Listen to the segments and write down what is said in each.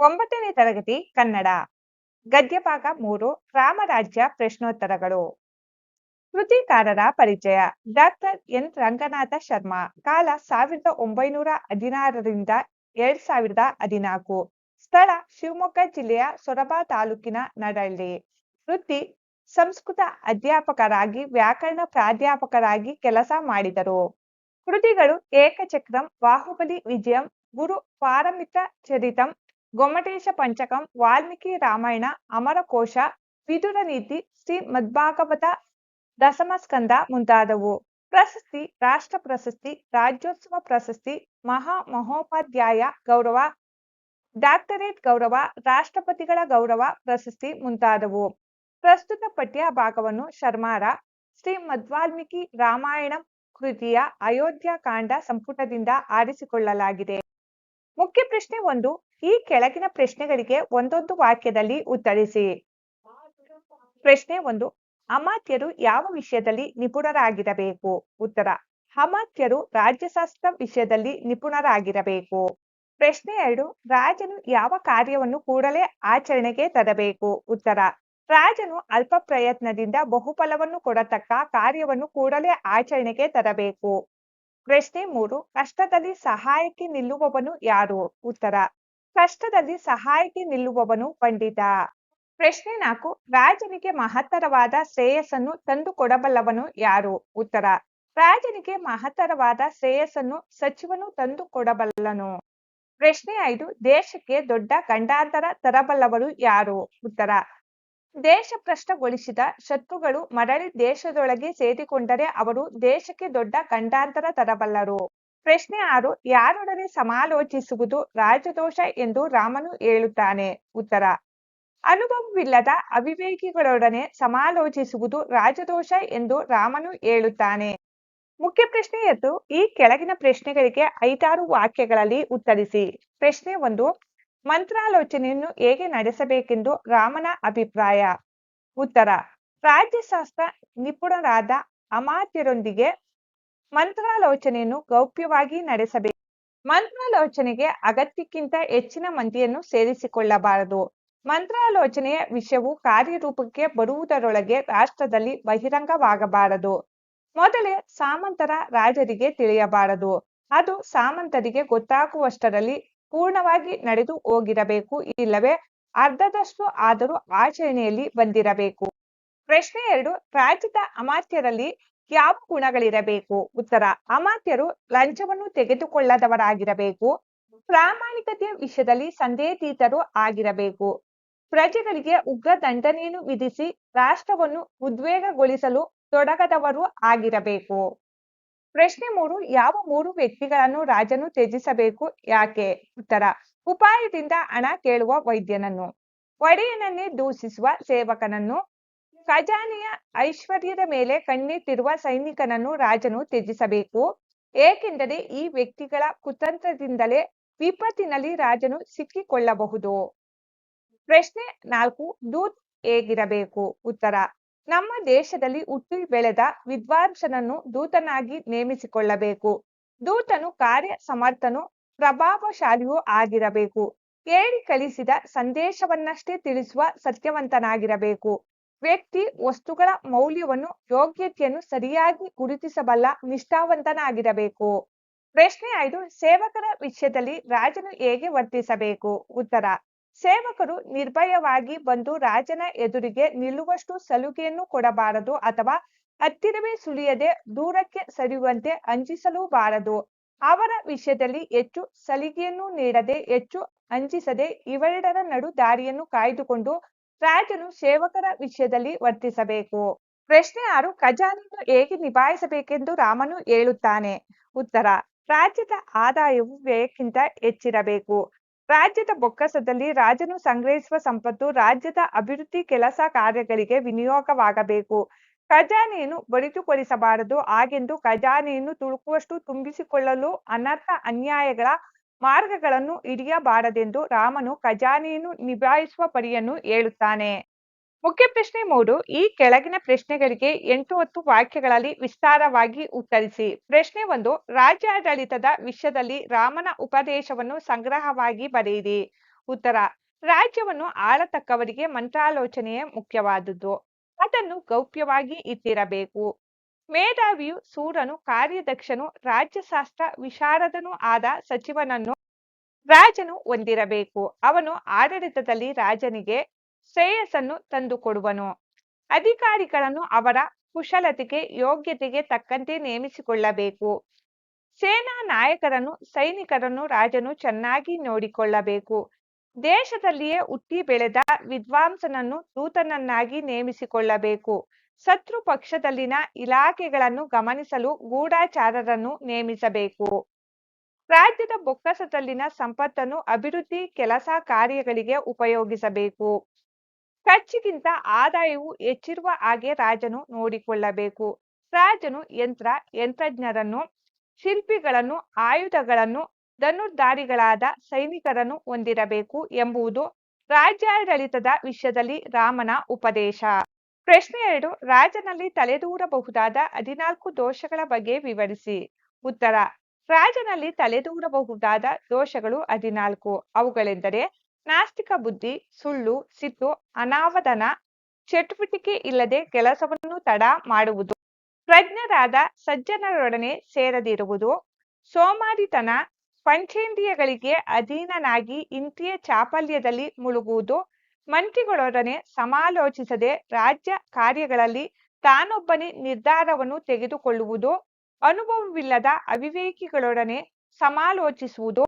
ಒಂಬತ್ತನೇ ತರಗತಿ ಕನ್ನಡ, ಗದ್ಯಭಾಗ ಮೂರು, ರಾಮರಾಜ್ಯ ಪ್ರಶ್ನೋತ್ತರಗಳು. ಕೃತಿಕಾರರ ಪರಿಚಯ, ಡಾಕ್ಟರ್ ಎನ್. ರಂಗನಾಥ ಶರ್ಮಾ, ಕಾಲ ಸಾವಿರದ ಒಂಬೈನೂರ ಹದಿನಾರರಿಂದ ಎರಡ್ ಸಾವಿರದ ಹದಿನಾಲ್ಕು. ಸ್ಥಳ, ಶಿವಮೊಗ್ಗ ಜಿಲ್ಲೆಯ ಸೊರಬ ತಾಲೂಕಿನ ನಡಳ್ಳಿ. ವೃತ್ತಿ ಸಂಸ್ಕೃತ ಅಧ್ಯಾಪಕರಾಗಿ, ವ್ಯಾಕರಣ ಪ್ರಾಧ್ಯಾಪಕರಾಗಿ ಕೆಲಸ ಮಾಡಿದರು. ಕೃತಿಗಳು ಏಕಚಕ್ರಂ, ಬಾಹುಬಲಿ ವಿಜಯಂ, ಗುರು ಪಾರಮಿತ್ರ ಚರಿತಂ ಗೊಮ್ಮಟೇಶ ಪಂಚಕಂ, ವಾಲ್ಮೀಕಿ ರಾಮಾಯಣ ಅಮರಕೋಶ ವಿದುರ ನೀತಿ, ಶ್ರೀ ಮದ್ಭಾಗವತ ದಶಮಸ್ಕಂದ ಮುಂತಾದವು. ಪ್ರಶಸ್ತಿ, ರಾಷ್ಟ್ರ ಪ್ರಶಸ್ತಿ, ರಾಜ್ಯೋತ್ಸವ ಪ್ರಶಸ್ತಿ, ಮಹಾ ಮಹೋಪಾಧ್ಯಾಯ ಗೌರವ, ಡಾಕ್ಟರೇಟ್ ಗೌರವ, ರಾಷ್ಟ್ರಪತಿಗಳ ಗೌರವ ಪ್ರಶಸ್ತಿ ಮುಂತಾದವು. ಪ್ರಸ್ತುತ ಪಠ್ಯ ಭಾಗವನ್ನು ಶರ್ಮಾರ, ಶ್ರೀ ಮಧ್ವಾಲ್ಮೀಕಿ ರಾಮಾಯಣ ಕೃತಿಯ ಅಯೋಧ್ಯ ಕಾಂಡ ಸಂಪುಟದಿಂದ ಆರಿಸಿಕೊಳ್ಳಲಾಗಿದೆ. ಮುಖ್ಯ ಪ್ರಶ್ನೆ ಒಂದು ಈ ಕೆಳಗಿನ ಪ್ರಶ್ನೆಗಳಿಗೆ ಒಂದೊಂದು ವಾಕ್ಯದಲ್ಲಿ ಉತ್ತರಿಸಿ. ಪ್ರಶ್ನೆ ಒಂದು, ಅಮಾತ್ಯರು ಯಾವ ವಿಷಯದಲ್ಲಿ ನಿಪುಣರಾಗಿರಬೇಕು? ಉತ್ತರ, ಅಮಾತ್ಯರು ರಾಜ್ಯಶಾಸ್ತ್ರ ವಿಷಯದಲ್ಲಿ ನಿಪುಣರಾಗಿರಬೇಕು. ಪ್ರಶ್ನೆ ಎರಡು, ರಾಜನು ಯಾವ ಕಾರ್ಯವನ್ನು ಕೂಡಲೇ ಆಚರಣೆಗೆ ತರಬೇಕು? ಉತ್ತರ, ರಾಜನು ಅಲ್ಪ ಪ್ರಯತ್ನದಿಂದ ಬಹುಫಲವನ್ನು ಕೊಡತಕ್ಕ ಕಾರ್ಯವನ್ನು ಕೂಡಲೇ ಆಚರಣೆಗೆ ತರಬೇಕು. ಪ್ರಶ್ನೆ ಮೂರು, ಕಷ್ಟದಲ್ಲಿ ಸಹಾಯಕ್ಕೆ ನಿಲ್ಲುವವನು ಯಾರು? ಉತ್ತರ ಕಷ್ಟದಲ್ಲಿ ಸಹಾಯಕ್ಕೆ ನಿಲ್ಲುವವನು ಪಂಡಿತ. ಪ್ರಶ್ನೆ ನಾಲ್ಕು, ರಾಜನಿಗೆ ಮಹತ್ತರವಾದ ಶ್ರೇಯಸ್ಸನ್ನು ತಂದು ಕೊಡಬಲ್ಲವನು ಯಾರು? ಉತ್ತರ, ರಾಜನಿಗೆ ಮಹತ್ತರವಾದ ಶ್ರೇಯಸ್ಸನ್ನು ಸಚಿವನು ತಂದು ಕೊಡಬಲ್ಲನು ಪ್ರಶ್ನೆ ಐದು, ದೇಶಕ್ಕೆ ದೊಡ್ಡ ಗಂಡಾಂತರ ತರಬಲ್ಲವರು ಯಾರು? ಉತ್ತರ ದೇಶ ಭ್ರಷ್ಟಗೊಳಿಸಿದ ಶತ್ರುಗಳು ಮರಳಿ ದೇಶದೊಳಗೆ ಸೇರಿಕೊಂಡರೆ ಅವರು ದೇಶಕ್ಕೆ ದೊಡ್ಡ ಗಂಡಾಂತರ ತರಬಲ್ಲರು. ಪ್ರಶ್ನೆ ಆರು, ಯಾರೊಡನೆ ಸಮಾಲೋಚಿಸುವುದು ರಾಜದೋಷ ಎಂದು ರಾಮನು ಹೇಳುತ್ತಾನೆ. ಉತ್ತರ, ಅನುಭವವಿಲ್ಲದ ಅವಿವೇಕಿಗಳೊಡನೆ ಸಮಾಲೋಚಿಸುವುದು ರಾಜದೋಷ ಎಂದು ರಾಮನು ಹೇಳುತ್ತಾನೆ. ಮುಖ್ಯ ಪ್ರಶ್ನೆ ಎದ್ದು, ಈ ಕೆಳಗಿನ ಪ್ರಶ್ನೆಗಳಿಗೆ ಐದಾರು ವಾಕ್ಯಗಳಲ್ಲಿ ಉತ್ತರಿಸಿ. ಪ್ರಶ್ನೆ ಒಂದು, ಮಂತ್ರಾಲೋಚನೆಯನ್ನು ಹೇಗೆ ನಡೆಸಬೇಕೆಂದು ರಾಮನ ಅಭಿಪ್ರಾಯ. ಉತ್ತರ, ರಾಜ್ಯಶಾಸ್ತ್ರ ನಿಪುಣರಾದ ಅಮಾತ್ಯರೊಂದಿಗೆ ಮಂತ್ರಾಲೋಚನೆಯನ್ನು ಗೌಪ್ಯವಾಗಿ ನಡೆಸಬೇಕು. ಮಂತ್ರಾಲೋಚನೆಗೆ ಅಗತ್ಯಕ್ಕಿಂತ ಹೆಚ್ಚಿನ ಮಂದಿಯನ್ನು ಸೇರಿಸಿಕೊಳ್ಳಬಾರದು. ಮಂತ್ರಾಲೋಚನೆಯ ವಿಷಯವು ಕಾರ್ಯರೂಪಕ್ಕೆ ಬರುವುದರೊಳಗೆ ರಾಷ್ಟ್ರದಲ್ಲಿ ಬಹಿರಂಗವಾಗಬಾರದು. ಮೊದಲೇ ಸಾಮಂತರ ರಾಜರಿಗೆ ತಿಳಿಯಬಾರದು. ಅದು ಸಾಮಂತರಿಗೆ ಗೊತ್ತಾಗುವಷ್ಟರಲ್ಲಿ ಪೂರ್ಣವಾಗಿ ನಡೆದು ಹೋಗಿರಬೇಕು, ಇಲ್ಲವೇ ಅರ್ಧದಷ್ಟು ಆದರೂ ಆಚರಣೆಯಲ್ಲಿ ಬಂದಿರಬೇಕು. ಪ್ರಶ್ನೆ ಎರಡು, ರಾಜ್ಯದ ಅಮಾತ್ಯರಲ್ಲಿ ಯಾವ ಗುಣಗಳಿರಬೇಕು? ಉತ್ತರ, ಅಮಾತ್ಯರು ಲಂಚವನ್ನು ತೆಗೆದುಕೊಳ್ಳದವರಾಗಿರಬೇಕು. ಪ್ರಾಮಾಣಿಕತೆಯ ವಿಷಯದಲ್ಲಿ ಸಂದೇಹತೀತರು ಆಗಿರಬೇಕು. ಪ್ರಜೆಗಳಿಗೆ ಉಗ್ರ ದಂಡನೆಯನ್ನು ವಿಧಿಸಿ ರಾಷ್ಟ್ರವನ್ನು ಉದ್ವೇಗಗೊಳಿಸಲು ತೊಡಗದವರು ಆಗಿರಬೇಕು. ಪ್ರಶ್ನೆ ಮೂರು, ಯಾವ ಮೂರು ವ್ಯಕ್ತಿಗಳನ್ನು ರಾಜನು ತ್ಯಜಿಸಬೇಕು? ಯಾಕೆ? ಉತ್ತರ, ಉಪಾಯದಿಂದ ಹಣ ಕೇಳುವ ವೈದ್ಯನನ್ನು. ಒಡೆಯನನ್ನೇ ದೂಷಿಸುವ ಸೇವಕನನ್ನು. ಖಜಾನೆಯ ಐಶ್ವರ್ಯದ ಮೇಲೆ ಕಣ್ಣಿಟ್ಟಿರುವ ಸೈನಿಕನನ್ನು ರಾಜನು ತ್ಯಜಿಸಬೇಕು. ಏಕೆಂದರೆ ಈ ವ್ಯಕ್ತಿಗಳ ಕುತಂತ್ರದಿಂದಲೇ ವಿಪತ್ತಿನಲ್ಲಿ ರಾಜನು ಸಿಕ್ಕಿಕೊಳ್ಳಬಹುದು. ಪ್ರಶ್ನೆ ನಾಲ್ಕು, ದೂತ್ ಹೇಗಿರಬೇಕು? ಉತ್ತರ, ನಮ್ಮ ದೇಶದಲ್ಲಿ ಹುಟ್ಟಿ ಬೆಳೆದ ವಿದ್ವಾಂಸನನ್ನು ದೂತನಾಗಿ ನೇಮಿಸಿಕೊಳ್ಳಬೇಕು. ದೂತನು ಕಾರ್ಯ ಸಮರ್ಥನು ಪ್ರಭಾವಶಾಲಿಯೂ ಆಗಿರಬೇಕು. ಕೇಳಿ ಕಳಿಸಿದ ಸಂದೇಶವನ್ನಷ್ಟೇ ತಿಳಿಸುವ ಸತ್ಯವಂತನಾಗಿರಬೇಕು. ವ್ಯಕ್ತಿ ವಸ್ತುಗಳ ಮೌಲ್ಯವನ್ನು, ಯೋಗ್ಯತೆಯನ್ನು ಸರಿಯಾಗಿ ಗುರುತಿಸಬಲ್ಲ ನಿಷ್ಠಾವಂತನಾಗಿರಬೇಕು. ಪ್ರಶ್ನೆ ಐದು, ಸೇವಕರ ವಿಷಯದಲ್ಲಿ ರಾಜನು ಹೇಗೆ ವರ್ತಿಸಬೇಕು? ಉತ್ತರ, ಸೇವಕರು ನಿರ್ಭಯವಾಗಿ ಬಂದು ರಾಜನ ಎದುರಿಗೆ ನಿಲ್ಲುವಷ್ಟು ಸಲುಗೆಯನ್ನು ಕೊಡಬಾರದು ಅಥವಾ ಹತ್ತಿರವೇ ಸುಳಿಯದೆ ದೂರಕ್ಕೆ ಸರಿಯುವಂತೆ ಅಂಜಿಸಲೂಬಾರದು. ಅವರ ವಿಷಯದಲ್ಲಿ ಹೆಚ್ಚು ಸಲಿಗೆಯನ್ನು ನೀಡದೆ, ಹೆಚ್ಚು ಅಂಜಿಸದೆ ಇವೆರಡರ ನಡು ದಾರಿಯನ್ನು ಕಾಯ್ದುಕೊಂಡು ರಾಜನು ಸೇವಕರ ವಿಷಯದಲ್ಲಿ ವರ್ತಿಸಬೇಕು. ಪ್ರಶ್ನೆ ಆರು, ಖಜಾನೆಯನ್ನು ಹೇಗೆ ನಿಭಾಯಿಸಬೇಕೆಂದು ರಾಮನು ಹೇಳುತ್ತಾನೆ. ಉತ್ತರ, ರಾಜ್ಯದ ಆದಾಯವು ವ್ಯಯಕ್ಕಿಂತ ಹೆಚ್ಚಿರಬೇಕು. ರಾಜ್ಯದ ಬೊಕ್ಕಸದಲ್ಲಿ ರಾಜನು ಸಂಗ್ರಹಿಸುವ ಸಂಪತ್ತು ರಾಜ್ಯದ ಅಭಿವೃದ್ಧಿ ಕೆಲಸ ಕಾರ್ಯಗಳಿಗೆ ವಿನಿಯೋಗವಾಗಬೇಕು. ಖಜಾನೆಯನ್ನು ಬಡಿದುಕೊಳಿಸಬಾರದು ಹಾಗೆಂದು ಖಜಾನೆಯನ್ನು ತುಳುಕುವಷ್ಟು ತುಂಬಿಸಿಕೊಳ್ಳಲು ಅನರ್ಹ ಅನ್ಯಾಯಗಳ ಮಾರ್ಗಗಳನ್ನು ಹಿಡಿಯಬಾರದೆಂದು ರಾಮನು ಖಜಾನೆಯನ್ನು ನಿಭಾಯಿಸುವ ಪರಿಯನ್ನು ಹೇಳುತ್ತಾನೆ. ಮುಖ್ಯ ಪ್ರಶ್ನೆ ಮೂರು, ಈ ಕೆಳಗಿನ ಪ್ರಶ್ನೆಗಳಿಗೆ ಎಂಟು ಹತ್ತು ವಾಕ್ಯಗಳಲ್ಲಿ ವಿಸ್ತಾರವಾಗಿ ಉತ್ತರಿಸಿ. ಪ್ರಶ್ನೆ ಒಂದು, ರಾಜ್ಯಾಡಳಿತದ ವಿಷಯದಲ್ಲಿ ರಾಮನ ಉಪದೇಶವನ್ನು ಸಂಗ್ರಹವಾಗಿ ಬರೆಯಿರಿ. ಉತ್ತರ, ರಾಜ್ಯವನ್ನು ಆಳತಕ್ಕವರಿಗೆ ಮಂತ್ರಾಲೋಚನೆಯೇ ಮುಖ್ಯವಾದುದು ಅದನ್ನು ಗೌಪ್ಯವಾಗಿ ಇಟ್ಟಿರಬೇಕು. ಮೇಧಾವಿಯು ಸೂರನು, ಕಾರ್ಯದಕ್ಷನು, ರಾಜ್ಯಶಾಸ್ತ್ರ ವಿಶಾರದನೂ ಆದ ಸಚಿವನನ್ನು ರಾಜನು ಹೊಂದಿರಬೇಕು. ಅವನು ಆಡಳಿತದಲ್ಲಿ ರಾಜನಿಗೆ ಶ್ರೇಯಸ್ಸನ್ನು ತಂದುಕೊಡುವನು. ಅಧಿಕಾರಿಗಳನ್ನು ಅವರ ಕುಶಲತೆಗೆ, ಯೋಗ್ಯತೆಗೆ ತಕ್ಕಂತೆ ನೇಮಿಸಿಕೊಳ್ಳಬೇಕು. ಸೇನಾ ನಾಯಕರನ್ನು, ಸೈನಿಕರನ್ನು ರಾಜನು ಚೆನ್ನಾಗಿ ನೋಡಿಕೊಳ್ಳಬೇಕು. ದೇಶದಲ್ಲಿಯೇ ಹುಟ್ಟಿ ಬೆಳೆದ ವಿದ್ವಾಂಸನನ್ನು ದೂತನನ್ನಾಗಿ ನೇಮಿಸಿಕೊಳ್ಳಬೇಕು. ಶತ್ರು ಪಕ್ಷದಲ್ಲಿನ ಇಲಾಖೆಗಳನ್ನು ಗಮನಿಸಲು ಗೂಢಚಾರರನ್ನು ನೇಮಿಸಬೇಕು. ರಾಜ್ಯದ ಬೊಕ್ಕಸದಲ್ಲಿನ ಸಂಪತ್ತನ್ನು ಅಭಿವೃದ್ಧಿ ಕೆಲಸ ಕಾರ್ಯಗಳಿಗೆ ಉಪಯೋಗಿಸಬೇಕು. ಖರ್ಚಿಗಿಂತ ಆದಾಯವು ಹೆಚ್ಚಿರುವ ಹಾಗೆ ರಾಜನು ನೋಡಿಕೊಳ್ಳಬೇಕು. ರಾಜನು ಯಂತ್ರ, ಯಂತ್ರಜ್ಞರನ್ನು, ಶಿಲ್ಪಿಗಳನ್ನು, ಆಯುಧಗಳನ್ನು, ಧನುರ್ಧಾರಿಗಳಾದ ಸೈನಿಕರನ್ನು ಹೊಂದಿರಬೇಕು ಎಂಬುದು ರಾಜ್ಯಾಡಳಿತದ ವಿಷಯದಲ್ಲಿ ರಾಮನ ಉಪದೇಶ. ಪ್ರಶ್ನೆ ಎರಡು, ರಾಜನಲ್ಲಿ ತಲೆದೂರಬಹುದಾದ ಹದಿನಾಲ್ಕು ದೋಷಗಳ ಬಗ್ಗೆ ವಿವರಿಸಿ. ಉತ್ತರ, ರಾಜನಲ್ಲಿ ತಲೆದೂರಬಹುದಾದ ದೋಷಗಳು ಹದಿನಾಲ್ಕು. ಅವುಗಳೆಂದರೆ ನಾಸ್ತಿಕ ಬುದ್ಧಿ, ಸುಳ್ಳು, ಸಿಟ್ಟು, ಅನಾವಧನ, ಚಟುವಟಿಕೆ ಇಲ್ಲದೆ ಕೆಲಸವನ್ನು ತಡ ಮಾಡುವುದು. ಪ್ರಜ್ಞರಾದ ಸಜ್ಜನರೊಡನೆ ಸೇರದಿರುವುದು. ಸೋಮಾರಿತನ, ಪಂಚೇಂದ್ರಿಯಗಳಿಗೆ ಅಧೀನನಾಗಿ ಇಂದ್ರಿಯ ಚಾಪಲ್ಯದಲ್ಲಿ ಮುಳುಗುವುದು. ಮಂತ್ರಿಗಳೊಡನೆ ಸಮಾಲೋಚಿಸದೆ ರಾಜ್ಯ ಕಾರ್ಯಗಳಲ್ಲಿ ತಾನೊಬ್ಬನೇ ನಿರ್ಧಾರವನ್ನು ತೆಗೆದುಕೊಳ್ಳುವುದು, ಅನುಭವವಿಲ್ಲದ ಅವಿವೇಕಿಗಳೊಡನೆ ಸಮಾಲೋಚಿಸುವುದು,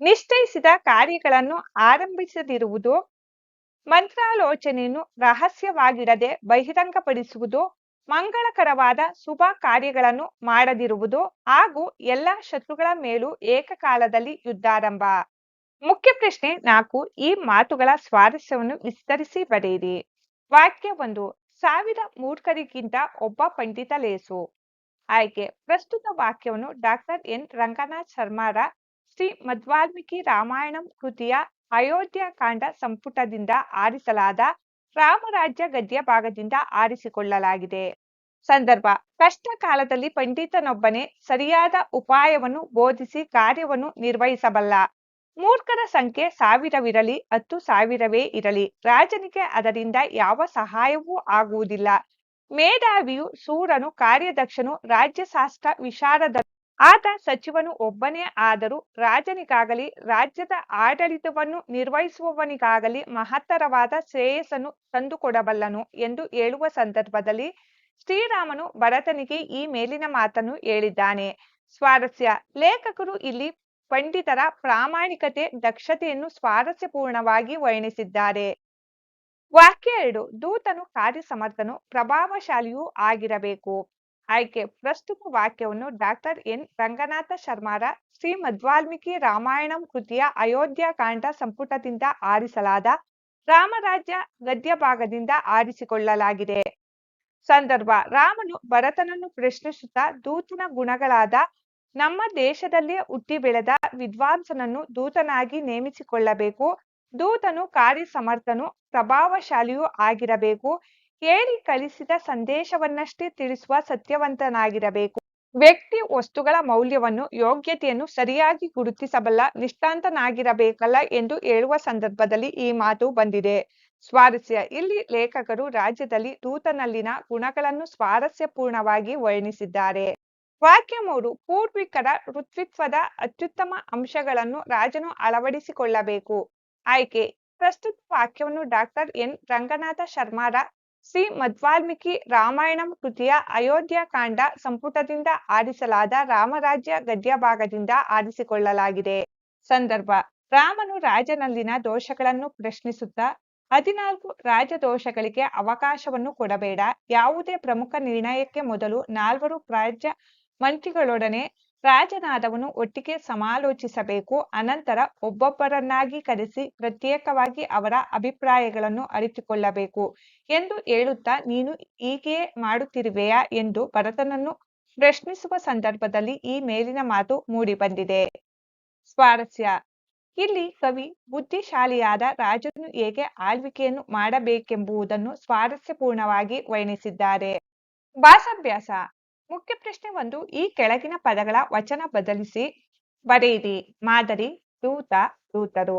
ನಿಶ್ಚಯಿಸಿದ ಕಾರ್ಯಗಳನ್ನು ಆರಂಭಿಸದಿರುವುದು, ಮಂತ್ರಾಲೋಚನೆಯನ್ನು ರಹಸ್ಯವಾಗಿಡದೆ ಬಹಿರಂಗಪಡಿಸುವುದು, ಮಂಗಳಕರವಾದ ಶುಭ ಕಾರ್ಯಗಳನ್ನು ಮಾಡದಿರುವುದು ಹಾಗೂ ಎಲ್ಲ ಶತ್ರುಗಳ ಮೇಲೂ ಏಕಕಾಲದಲ್ಲಿ ಯುದ್ಧಾರಂಭ. ಮುಖ್ಯ ಪ್ರಶ್ನೆ ನಾಲ್ಕು, ಈ ಮಾತುಗಳ ಸ್ವಾರಸ್ಯವನ್ನು ವಿಸ್ತರಿಸಿ ಬರೆಯಿರಿ. ವಾಕ್ಯ ಒಂದು, ಸಾವಿರ ಮೂರ್ಖರಿಗಿಂತ ಒಬ್ಬ ಪಂಡಿತ ಲೇಸು. ಆಯ್ಕೆ, ಪ್ರಸ್ತುತ ವಾಕ್ಯವನ್ನು ಡಾಕ್ಟರ್ ಎನ್. ರಂಗನಾಥ್ ಶರ್ಮಾರ ಶ್ರೀ ಮಧ್ವಾಲ್ಮೀಕಿ ರಾಮಾಯಣಂ ಕೃತಿಯ ಅಯೋಧ್ಯಕಾಂಡ ಸಂಪುಟದಿಂದ ಆರಿಸಲಾದ ರಾಮರಾಜ್ಯ ಗದ್ಯ ಭಾಗದಿಂದ ಆರಿಸಿಕೊಳ್ಳಲಾಗಿದೆ. ಸಂದರ್ಭ ಕಷ್ಟ ಕಾಲದಲ್ಲಿ ಪಂಡಿತನೊಬ್ಬನೇ ಸರಿಯಾದ ಉಪಾಯವನ್ನು ಬೋಧಿಸಿ ಕಾರ್ಯವನ್ನು ನಿರ್ವಹಿಸಬಲ್ಲ. ಮೂರ್ಖರ ಸಂಖ್ಯೆ ಸಾವಿರವಿರಲಿ, ಹತ್ತು ಸಾವಿರವೇ ಇರಲಿ. ರಾಜನಿಗೆ ಅದರಿಂದ ಯಾವ ಸಹಾಯವೂ ಆಗುವುದಿಲ್ಲ. ಮೇಧಾವಿಯು ಸೂರನು, ಕಾರ್ಯದಕ್ಷನು, ರಾಜ್ಯಶಾಸ್ತ್ರ ವಿಶಾರದ ಆತ ಸಚಿವನು ಒಬ್ಬನೇ ಆದರೂ ರಾಜನಿಗಾಗಲಿ, ರಾಜ್ಯದ ಆಡಳಿತವನ್ನು ನಿರ್ವಹಿಸುವವನಿಗಾಗಲಿ ಮಹತ್ತರವಾದ ಶ್ರೇಯಸ್ಸನ್ನು ತಂದುಕೊಡಬಲ್ಲನು ಎಂದು ಹೇಳುವ ಸಂದರ್ಭದಲ್ಲಿ ಶ್ರೀರಾಮನು ಭರತನಿಗೆ ಈ ಮೇಲಿನ ಮಾತನ್ನು ಹೇಳಿದ್ದಾನೆ. ಸ್ವಾರಸ್ಯ, ಲೇಖಕರು ಇಲ್ಲಿ ಪಂಡಿತರ ಪ್ರಾಮಾಣಿಕತೆ, ದಕ್ಷತೆಯನ್ನು ಸ್ವಾರಸ್ಯಪೂರ್ಣವಾಗಿ ವರ್ಣಿಸಿದ್ದಾರೆ. ವಾಕ್ಯ ಎರಡು, ದೂತನು ಕಾರ್ಯಸಮರ್ಥನು, ಪ್ರಭಾವಶಾಲಿಯೂ ಆಗಿರಬೇಕು. ಆಯ್ಕೆ, ಪ್ರಸ್ತುತ ವಾಕ್ಯವನ್ನು ಡಾಕ್ಟರ್ ಎನ್. ರಂಗನಾಥ ಶರ್ಮಾರ ಶ್ರೀ ಮಧ್ವಾಲ್ಮೀಕಿ ರಾಮಾಯಣಂ ಕೃತಿಯ ಅಯೋಧ್ಯಕಾಂಡ ಸಂಪುಟದಿಂದ ಆರಿಸಲಾದ ರಾಮರಾಜ್ಯ ಗದ್ಯ ಭಾಗದಿಂದ ಆರಿಸಿಕೊಳ್ಳಲಾಗಿದೆ. ಸಂದರ್ಭ, ರಾಮನು ಭರತನನ್ನು ಪ್ರಶ್ನಿಸುತ್ತಾ ದೂತನ ಗುಣಗಳಾದ ನಮ್ಮ ದೇಶದಲ್ಲಿ ಹುಟ್ಟಿ ಬೆಳೆದ ವಿದ್ವಾಂಸನನ್ನು ದೂತನಾಗಿ ನೇಮಿಸಿಕೊಳ್ಳಬೇಕು. ದೂತನು, ಕಾರ್ಯಸಮರ್ಥನು, ಪ್ರಭಾವಶಾಲಿಯೂ ಆಗಿರಬೇಕು. ಹೇಳಿ ಕಳಿಸಿದ ಸಂದೇಶವನ್ನಷ್ಟೇ ತಿಳಿಸುವ ಸತ್ಯವಂತನಾಗಿರಬೇಕು. ವ್ಯಕ್ತಿ ವಸ್ತುಗಳ ಮೌಲ್ಯವನ್ನು, ಯೋಗ್ಯತೆಯನ್ನು ಸರಿಯಾಗಿ ಗುರುತಿಸಬಲ್ಲ ನಿಷ್ಠಾಂತನಾಗಿರಬೇಕಲ್ಲ ಎಂದು ಹೇಳುವ ಸಂದರ್ಭದಲ್ಲಿ ಈ ಮಾತು ಬಂದಿದೆ. ಸ್ವಾರಸ್ಯ. ಇಲ್ಲಿ ಲೇಖಕರು ರಾಜ್ಯದಲ್ಲಿ ದೂತನಲ್ಲಿನ ಗುಣಗಳನ್ನು ಸ್ವಾರಸ್ಯಪೂರ್ಣವಾಗಿ ವರ್ಣಿಸಿದ್ದಾರೆ. ವಾಕ್ಯ ಮೂರು, ಪೂರ್ವಿಕರ ಋತ್ವಿತ್ವದ ಅತ್ಯುತ್ತಮ ಅಂಶಗಳನ್ನು ರಾಜನು ಅಳವಡಿಸಿಕೊಳ್ಳಬೇಕು. ಆಯ್ಕೆ, ಪ್ರಸ್ತುತ ವಾಕ್ಯವನ್ನು ಡಾಕ್ಟರ್ ಎನ್. ರಂಗನಾಥ ಶರ್ಮಾರ ಸಿ. ಮಧ್ವಾಲ್ಮೀಕಿ ರಾಮಾಯಣಂ ಕೃತಿಯ ಅಯೋಧ್ಯಕಾಂಡ ಸಂಪುಟದಿಂದ ಆರಿಸಲಾದ ರಾಮರಾಜ್ಯ ಗದ್ಯ ಭಾಗದಿಂದ ಆರಿಸಿಕೊಳ್ಳಲಾಗಿದೆ. ಸಂದರ್ಭ, ರಾಮನು ರಾಜನಲ್ಲಿನ ದೋಷಗಳನ್ನು ಪ್ರಶ್ನಿಸುತ್ತಾ, ಹದಿನಾಲ್ಕು ರಾಜದೋಷಗಳಿಗೆ ಅವಕಾಶವನ್ನು ಕೊಡಬೇಡ, ಯಾವುದೇ ಪ್ರಮುಖ ನಿರ್ಣಯಕ್ಕೆ ಮೊದಲು ನಾಲ್ವರು ರಾಜ್ಯ ಮಂತ್ರಿಗಳೊಡನೆ ರಾಜನಾದವನು ಒಟ್ಟಿಗೆ ಸಮಾಲೋಚಿಸಬೇಕು, ಅನಂತರ ಒಬ್ಬೊಬ್ಬರನ್ನಾಗಿ ಕರೆಸಿ ಪ್ರತ್ಯೇಕವಾಗಿ ಅವರ ಅಭಿಪ್ರಾಯಗಳನ್ನು ಅರಿತುಕೊಳ್ಳಬೇಕು ಎಂದು ಹೇಳುತ್ತಾ, ನೀನು ಹೀಗೆಯೇ ಮಾಡುತ್ತಿರುವೆಯಾ ಎಂದು ಭರತನನ್ನು ಪ್ರಶ್ನಿಸುವ ಸಂದರ್ಭದಲ್ಲಿ ಈ ಮೇಲಿನ ಮಾತು ಮೂಡಿಬಂದಿದೆ. ಸ್ವಾರಸ್ಯ. ಇಲ್ಲಿ ಕವಿ ಬುದ್ಧಿಶಾಲಿಯಾದ ರಾಜನು ಹೇಗೆ ಆಳ್ವಿಕೆಯನ್ನು ಮಾಡಬೇಕೆಂಬುದನ್ನು ಸ್ವಾರಸ್ಯಪೂರ್ಣವಾಗಿ ವರ್ಣಿಸಿದ್ದಾರೆ. ಭಾಷಾಭ್ಯಾಸ ಮುಖ್ಯ ಪ್ರಶ್ನೆ ಒಂದು, ಈ ಕೆಳಗಿನ ಪದಗಳ ವಚನ ಬದಲಿಸಿ ಬರೆಯಿರಿ. ಮಾದರಿ, ದೂತ, ದೂತರು.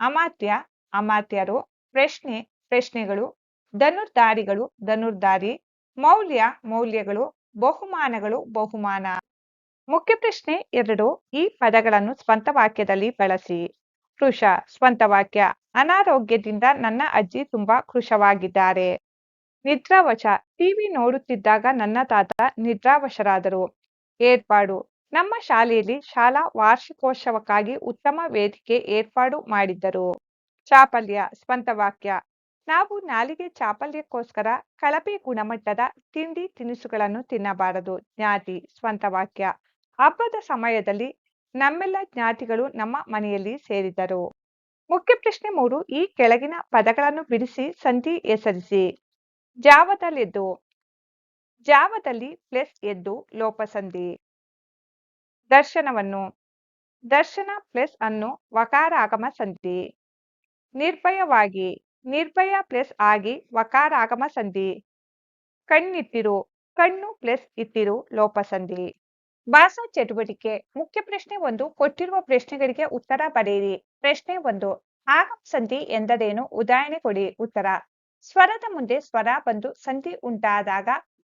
ಅಮಾತ್ಯ, ಅಮಾತ್ಯರು. ಪ್ರಶ್ನೆ, ಪ್ರಶ್ನೆಗಳು. ಧನುರ್ಧಾರಿಗಳು, ಧನುರ್ಧಾರಿ. ಮೌಲ್ಯ, ಮೌಲ್ಯಗಳು. ಬಹುಮಾನಗಳು, ಬಹುಮಾನ. ಮುಖ್ಯ ಪ್ರಶ್ನೆ ಎರಡು, ಈ ಪದಗಳನ್ನು ಸ್ವಂತ ವಾಕ್ಯದಲ್ಲಿ ಬಳಸಿ. ಕೃಶ ಸ್ವಂತ ವಾಕ್ಯ. ಅನಾರೋಗ್ಯದಿಂದ ನನ್ನ ಅಜ್ಜಿ ತುಂಬಾ ಕೃಶವಾಗಿದ್ದಾರೆ ನಿದ್ರಾವಶ. ಟಿವಿ ನೋಡುತ್ತಿದ್ದಾಗ ನನ್ನ ತಾತ ನಿದ್ರಾವಶರಾದರು. ಏರ್ಪಾಡು. ನಮ್ಮ ಶಾಲೆಯಲ್ಲಿ ಶಾಲಾ ವಾರ್ಷಿಕೋತ್ಸವಕ್ಕಾಗಿ ಉತ್ತಮ ವೇದಿಕೆ ಏರ್ಪಾಡು ಮಾಡಿದ್ದರು. ಚಾಪಲ್ಯ ಸ್ವಂತ ವಾಕ್ಯ ನಾವು ನಾಲಿಗೆ ಚಾಪಲ್ಯಕ್ಕೋಸ್ಕರ ಕಳಪೆ ಗುಣಮಟ್ಟದ ತಿಂಡಿ ತಿನಿಸುಗಳನ್ನು ತಿನ್ನಬಾರದು. ಜ್ಞಾತಿ ಸ್ವಂತ ವಾಕ್ಯ ಹಬ್ಬದ ಸಮಯದಲ್ಲಿ ನಮ್ಮೆಲ್ಲ ಜ್ಞಾತಿಗಳು ನಮ್ಮ ಮನೆಯಲ್ಲಿ ಸೇರಿದರು ಮುಖ್ಯ ಪ್ರಶ್ನೆ ಮೂರು, ಈ ಕೆಳಗಿನ ಪದಗಳನ್ನು ಬಿಡಿಸಿ, ಸಂಧಿ ಹೆಸರಿಸಿ. ಜಾವದಲ್ಲೆದ್ದು, ಜಾವದಲ್ಲಿ ಪ್ಲಸ್ ಎದ್ದು ಲೋಪಸಂಧಿ. ದರ್ಶನವನ್ನು, ದರ್ಶನ ಪ್ಲಸ್ ಅನ್ನು ವಕಾರಾಗಮ ಸಂಧಿ. ನಿರ್ಭಯವಾಗಿ, ನಿರ್ಭಯ ಪ್ಲಸ್ ಆಗಿ ವಕಾರಾಗಮ ಸಂಧಿ. ಕಣ್ಣಿತ್ತಿರು ಕಣ್ಣು ಪ್ಲಸ್ ಇತ್ತಿರು ಲೋಪಸಂಧಿ. ಭಾಷಾ ಚಟುವಟಿಕೆ, ಮುಖ್ಯ ಪ್ರಶ್ನೆ ಒಂದು, ಕೊಟ್ಟಿರುವ ಪ್ರಶ್ನೆಗಳಿಗೆ ಉತ್ತರ ಬರೆಯಿರಿ. ಪ್ರಶ್ನೆ ಒಂದು ಆಗಮ ಸಂಧಿ ಎಂದರೇನು? ಉದಾಹರಣೆ ಕೊಡಿ, ಉತ್ತರ. ಸ್ವರದ ಮುಂದೆ ಸ್ವರ ಬಂದು ಸಂಧಿ ಉಂಟಾದಾಗ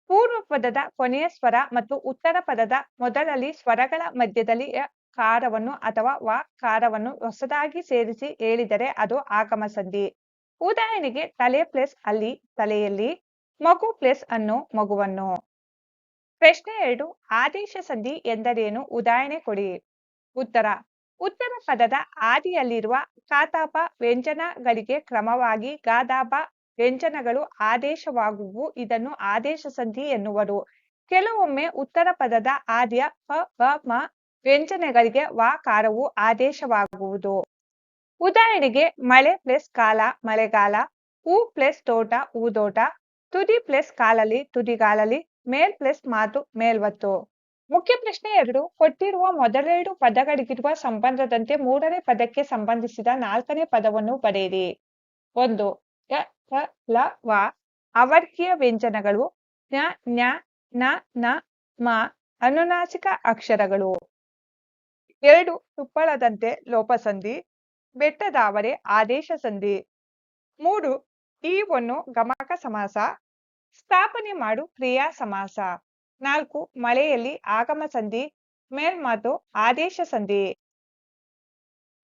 ಪೂರ್ವ ಪದದ ಕೊನೆಯ ಸ್ವರ ಮತ್ತು ಉತ್ತರ ಪದದ ಮೊದಲಲ್ಲಿ ಸ್ವರಗಳ ಮಧ್ಯದಲ್ಲಿ ಕಾರವನ್ನು ಅಥವಾ ವಾಕಾರವನ್ನು ಹೊಸದಾಗಿ ಸೇರಿಸಿ ಹೇಳಿದರೆ ಅದು ಆಗಮ ಸಂಧಿ. ಉದಾಹರಣೆಗೆ ತಲೆ ಪ್ಲಸ್ ಅಲ್ಲಿ ತಲೆಯಲ್ಲಿ, ಮಗು ಪ್ಲಸ್ ಅನ್ನು ಮಗುವನ್ನು. ಪ್ರಶ್ನೆ ಎರಡು, ಆದೇಶ ಸಂಧಿ ಎಂದರೇನು? ಉದಾಹರಣೆ ಕೊಡಿ. ಉತ್ತರ ಉತ್ತರ ಪದದ ಆದಿಯಲ್ಲಿರುವ ಕಾತಾಪ ವ್ಯಂಜನಗಳಿಗೆ ಕ್ರಮವಾಗಿ ಗಾದಾಪ ವ್ಯಂಜನಗಳು ಆದೇಶವಾಗುವು, ಇದನ್ನು ಆದೇಶ ಸಂಧಿ ಎನ್ನುವರು. ಕೆಲವೊಮ್ಮೆ ಉತ್ತರ ಪದದ ಆದ್ಯ ಪ ಬ ಮ ವ್ಯಂಜನಗಳಿಗೆ ವಾಕಾರವು ಆದೇಶವಾಗುವುದು. ಉದಾಹರಣೆಗೆ, ಮಳೆ ಪ್ಲಸ್ ಕಾಲ, ಮಳೆಗಾಲ, ಹೂ ಪ್ಲಸ್ ತೋಟ ಹೂದೋಟ ತುದಿ ಪ್ಲಸ್ ಕಾಲಲಿ ತುದಿಗಾಲಲಿ ಮೇಲ್ ಪ್ಲಸ್ ಮಾತು, ಮೇಲ್ವತ್ತು. ಮುಖ್ಯ ಪ್ರಶ್ನೆ ಎರಡು, ಕೊಟ್ಟಿರುವ ಮೊದಲೆರಡು ಪದಗಳಿಗಿರುವ ಸಂಬಂಧದಂತೆ ಮೂರನೇ ಪದಕ್ಕೆ ಸಂಬಂಧಿಸಿದ ನಾಲ್ಕನೇ ಪದವನ್ನು ಬರೆಯಿರಿ. ಒಂದು ಯ ಕ ಲ, ವ. ಅವರ್ಗೀಯ ವ್ಯಂಜನಗಳು ಜ್ಞ ಜ್ಞ ನ ನ, ಮ. ಅನುನಾಸಿಕ ಅಕ್ಷರಗಳು. ಎರಡು, ತುಪ್ಪಳದಂತೆ ಲೋಪಸಂಧಿ. ಬೆಟ್ಟದಾವರೆ, ಆದೇಶ ಸಂಧಿ. ಮೂರು ಈ ಒಂದು ಗಮಕ ಸಮಾಸ. ಸ್ಥಾಪನೆ ಮಾಡು, ಕ್ರಿಯಾ ಸಮಾಸ. ನಾಲ್ಕು, ಮಳೆಯಲ್ಲಿ ಆಗಮ ಸಂಧಿ. ಮೇಲ್ಮಾತು, ಆದೇಶ ಸಂಧಿ.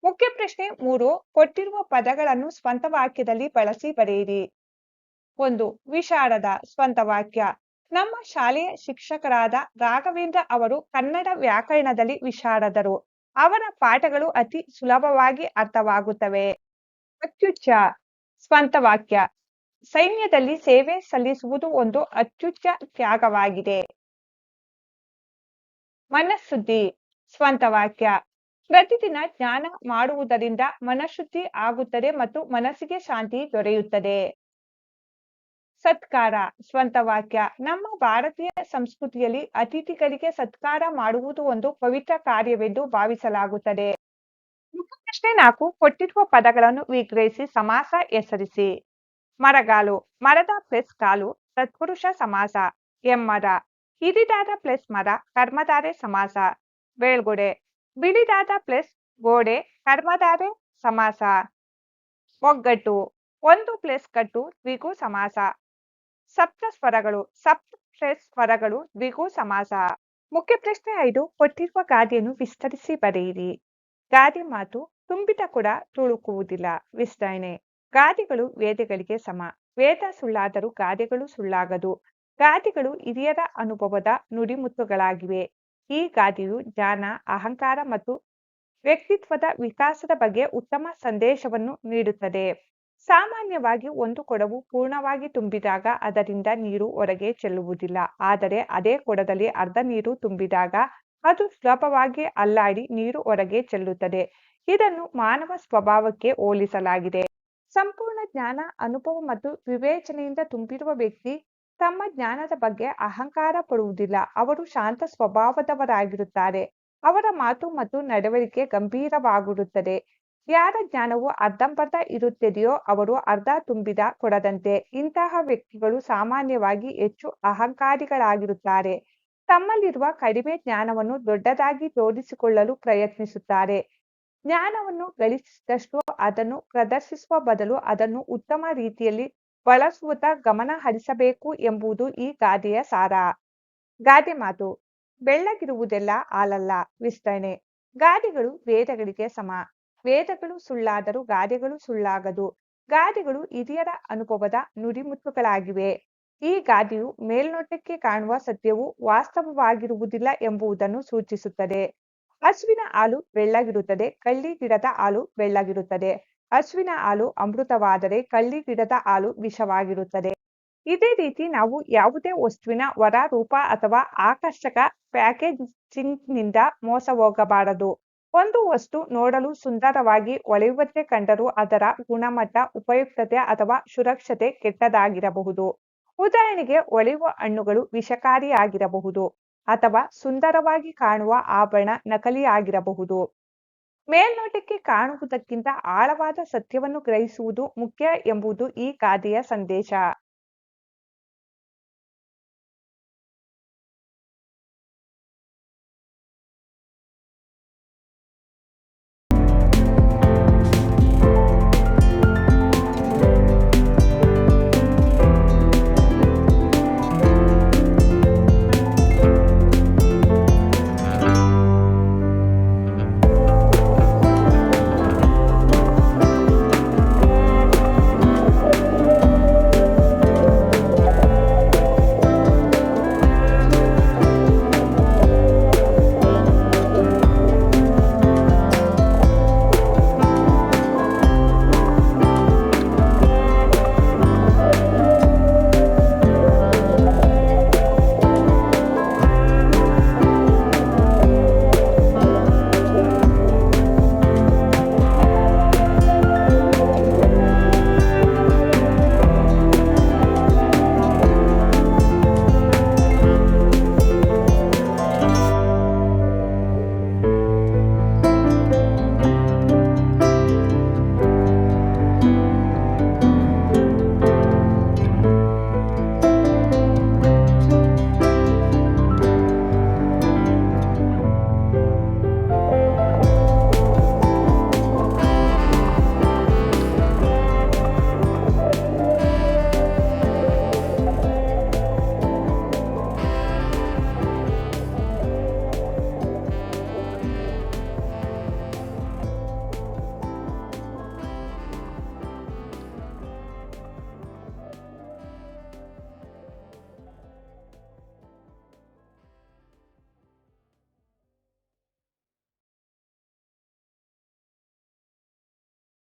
ಮುಖ್ಯ ಪ್ರಶ್ನೆ ಮೂರು, ಕೊಟ್ಟಿರುವ ಪದಗಳನ್ನು ಸ್ವಂತ ವಾಕ್ಯದಲ್ಲಿ ಬಳಸಿ ಬರೆಯಿರಿ. ಒಂದು, ವಿಶಾರದ ಸ್ವಂತ ವಾಕ್ಯ. ನಮ್ಮ ಶಾಲೆಯ ಶಿಕ್ಷಕರಾದ ರಾಘವೇಂದ್ರ ಅವರು ಕನ್ನಡ ವ್ಯಾಕರಣದಲ್ಲಿ ವಿಶಾರದರು. ಅವರ ಪಾಠಗಳು ಅತಿ ಸುಲಭವಾಗಿ ಅರ್ಥವಾಗುತ್ತವೆ. ಅತ್ಯುಚ್ಚ, ಸ್ವಂತ ವಾಕ್ಯ. ಸೈನ್ಯದಲ್ಲಿ ಸೇವೆ ಸಲ್ಲಿಸುವುದು ಒಂದು ಅತ್ಯುಚ್ಚ ತ್ಯಾಗವಾಗಿದೆ. ಮನಸ್ಸುದ್ದಿ, ಸ್ವಂತ ವಾಕ್ಯ. ಪ್ರತಿದಿನ ಜ್ಞಾನ ಮಾಡುವುದರಿಂದ ಮನಶುದ್ಧಿ ಆಗುತ್ತದೆ ಮತ್ತು ಮನಸ್ಸಿಗೆ ಶಾಂತಿ ದೊರೆಯುತ್ತದೆ. ಸತ್ಕಾರ, ಸ್ವಂತ ವಾಕ್ಯ. ನಮ್ಮ ಭಾರತೀಯ ಸಂಸ್ಕೃತಿಯಲ್ಲಿ ಅತಿಥಿಗಳಿಗೆ ಸತ್ಕಾರ ಮಾಡುವುದು ಒಂದು ಪವಿತ್ರ ಕಾರ್ಯವೆಂದು ಭಾವಿಸಲಾಗುತ್ತದೆ. ಪ್ರಶ್ನೆ ನಾಲ್ಕು ಕೊಟ್ಟಿರುವ ಪದಗಳನ್ನು ವಿಗ್ರಹಿಸಿ ಸಮಾಸ ಹೆಸರಿಸಿ. ಮರಗಾಲು, ಮರದ ಪ್ಲಸ್ ಕಾಲು ತತ್ಪುರುಷ ಸಮಾಸ. ಎಮ್ಮರ, ಹಿರಿದಾದ ಪ್ಲಸ್ ಮರ, ಕರ್ಮಧಾರೆ ಸಮಾಸ. ಬೇಳ್ಗೊಡೆ ಬಿಳಿದಾದ ಪ್ಲಸ್ ಗೋಡೆ ಕರ್ಮಧಾರೆ ಸಮಾಸ. ಒಗ್ಗಟ್ಟು ಒಂದು ಪ್ಲಸ್ ಕಟ್ಟು ದ್ವಿಗು ಸಮಾಸ. ಸಪ್ತ ಸ್ವರಗಳು ಸಪ್ತ ಪ್ಲಸ್ ಸ್ವರಗಳು ದ್ವಿಗು ಸಮಾಸ. ಮುಖ್ಯ ಪ್ರಶ್ನೆ ಐದು, ಕೊಟ್ಟಿರುವ ಗಾದೆಯನ್ನು ವಿಸ್ತರಿಸಿ ಬರೆಯಿರಿ. ಗಾದೆ ಮಾತು ತುಂಬಿದ ಕೂಡ ತುಳುಕುವುದಿಲ್ಲ. ವಿಸ್ತರಣೆ. ಗಾದೆಗಳು ವೇದಗಳಿಗೆ ಸಮ. ವೇದ ಸುಳ್ಳಾದರೂ ಗಾದೆಗಳು ಸುಳ್ಳಾಗದು. ಗಾದೆಗಳು ಹಿರಿಯರ ಅನುಭವದ ನುಡಿಮುತ್ತುಗಳಾಗಿವೆ. ಈ ಗಾದೆಯು ಜ್ಞಾನ, ಅಹಂಕಾರ ಮತ್ತು ವ್ಯಕ್ತಿತ್ವದ ವಿಕಾಸದ ಬಗ್ಗೆ ಉತ್ತಮ ಸಂದೇಶವನ್ನು ನೀಡುತ್ತದೆ. ಸಾಮಾನ್ಯವಾಗಿ ಒಂದು ಕೊಡವು ಪೂರ್ಣವಾಗಿ ತುಂಬಿದಾಗ ಅದರಿಂದ ನೀರು ಹೊರಗೆ ಚೆಲ್ಲುವುದಿಲ್ಲ. ಆದರೆ ಅದೇ ಕೊಡದಲ್ಲಿ ಅರ್ಧ ನೀರು ತುಂಬಿದಾಗ ಅದು ಸುಲಭವಾಗಿ ಅಲ್ಲಾಡಿ ನೀರು ಹೊರಗೆ ಚೆಲ್ಲುತ್ತದೆ. ಇದನ್ನು ಮಾನವ ಸ್ವಭಾವಕ್ಕೆ ಹೋಲಿಸಲಾಗಿದೆ. ಸಂಪೂರ್ಣ ಜ್ಞಾನ, ಅನುಭವ ಮತ್ತು ವಿವೇಚನೆಯಿಂದ ತುಂಬಿರುವ ವ್ಯಕ್ತಿ ತಮ್ಮ ಜ್ಞಾನದ ಬಗ್ಗೆ ಅಹಂಕಾರ ಪಡುವುದಿಲ್ಲ. ಅವರು ಶಾಂತ ಸ್ವಭಾವದವರಾಗಿರುತ್ತಾರೆ. ಅವರ ಮಾತು ಮತ್ತು ನಡವಳಿಕೆ ಗಂಭೀರವಾಗಿರುತ್ತದೆ ಯಾರ ಜ್ಞಾನವು ಅರ್ಧಂಬರ್ಧ ಇರುತ್ತದೆಯೋ ಅವರು ಅರ್ಧ ತುಂಬಿದ ಕೊಡದಂತೆ. ಇಂತಹ ವ್ಯಕ್ತಿಗಳು ಸಾಮಾನ್ಯವಾಗಿ ಹೆಚ್ಚು ಅಹಂಕಾರಿಗಳಾಗಿರುತ್ತಾರೆ. ತಮ್ಮಲ್ಲಿರುವ ಕಡಿಮೆ ಜ್ಞಾನವನ್ನು ದೊಡ್ಡದಾಗಿ ತೋರಿಸಿಕೊಳ್ಳಲು ಪ್ರಯತ್ನಿಸುತ್ತಾರೆ. ಜ್ಞಾನವನ್ನು ಗಳಿಸಿದಷ್ಟು ಅದನ್ನು ಪ್ರದರ್ಶಿಸುವ ಬದಲು ಅದನ್ನು ಉತ್ತಮ ರೀತಿಯಲ್ಲಿ ಬಳಸುವುದ ಗಮನ ಹರಿಸಬೇಕು ಎಂಬುದು ಈ ಗಾದೆಯ ಸಾರ. ಗಾದೆ ಮಾತು, ಬೆಳ್ಳಗಿರುವುದೆಲ್ಲ ಹಾಲಲ್ಲ ವಿಸ್ತರಣೆ. ಗಾದೆಗಳು ವೇದಗಳಿಗೆ ಸಮ. ವೇದಗಳು ಸುಳ್ಳಾದರೂ ಗಾದೆಗಳು ಸುಳ್ಳಾಗದು. ಗಾದೆಗಳು ಹಿರಿಯರ ಅನುಭವದ ನುಡಿಮುತ್ತುಗಳಾಗಿವೆ ಈ ಗಾದೆಯು ಮೇಲ್ನೋಟಕ್ಕೆ ಕಾಣುವ ಸತ್ಯವು ವಾಸ್ತವವಾಗಿರುವುದಿಲ್ಲ ಎಂಬುದನ್ನು ಸೂಚಿಸುತ್ತದೆ. ಹಸುವಿನ ಹಾಲು ಬೆಳ್ಳಗಿರುತ್ತದೆ, ಕಳ್ಳಿ ಗಿಡದ ಹಾಲು ಬೆಳ್ಳಗಿರುತ್ತದೆ. ಹಸುವಿನ ಹಾಲು ಅಮೃತವಾದರೆ ಕಳ್ಳಿ ಗಿಡದ ಹಾಲು ವಿಷವಾಗಿರುತ್ತದೆ. ಇದೇ ರೀತಿ ನಾವು ಯಾವುದೇ ವಸ್ತುವಿನ ಹೊರ ರೂಪ ಅಥವಾ ಆಕರ್ಷಕ ಪ್ಯಾಕೇಜಿಂಗ್ನಿಂದ ಮೋಸ ಹೋಗಬಾರದು. ಒಂದು ವಸ್ತು ನೋಡಲು ಸುಂದರವಾಗಿ ಹೊಳೆಯುವಂತೆ ಕಂಡರೂ ಅದರ ಗುಣಮಟ್ಟ, ಉಪಯುಕ್ತತೆ ಅಥವಾ ಸುರಕ್ಷತೆ ಕೆಟ್ಟದಾಗಿರಬಹುದು. ಉದಾಹರಣೆಗೆ ಹೊಳೆಯುವ ಹಣ್ಣುಗಳು ವಿಷಕಾರಿಯಾಗಿರಬಹುದು ಅಥವಾ ಸುಂದರವಾಗಿ ಕಾಣುವ ಆಭರಣ ನಕಲಿಯಾಗಿರಬಹುದು ಮೇಲ್ನೋಟಕ್ಕೆ ಕಾಣುವುದಕ್ಕಿಂತ ಆಳವಾದ ಸತ್ಯವನ್ನು ಗ್ರಹಿಸುವುದು ಮುಖ್ಯ ಎಂಬುದು ಈ ಗಾದೆಯ ಸಂದೇಶ.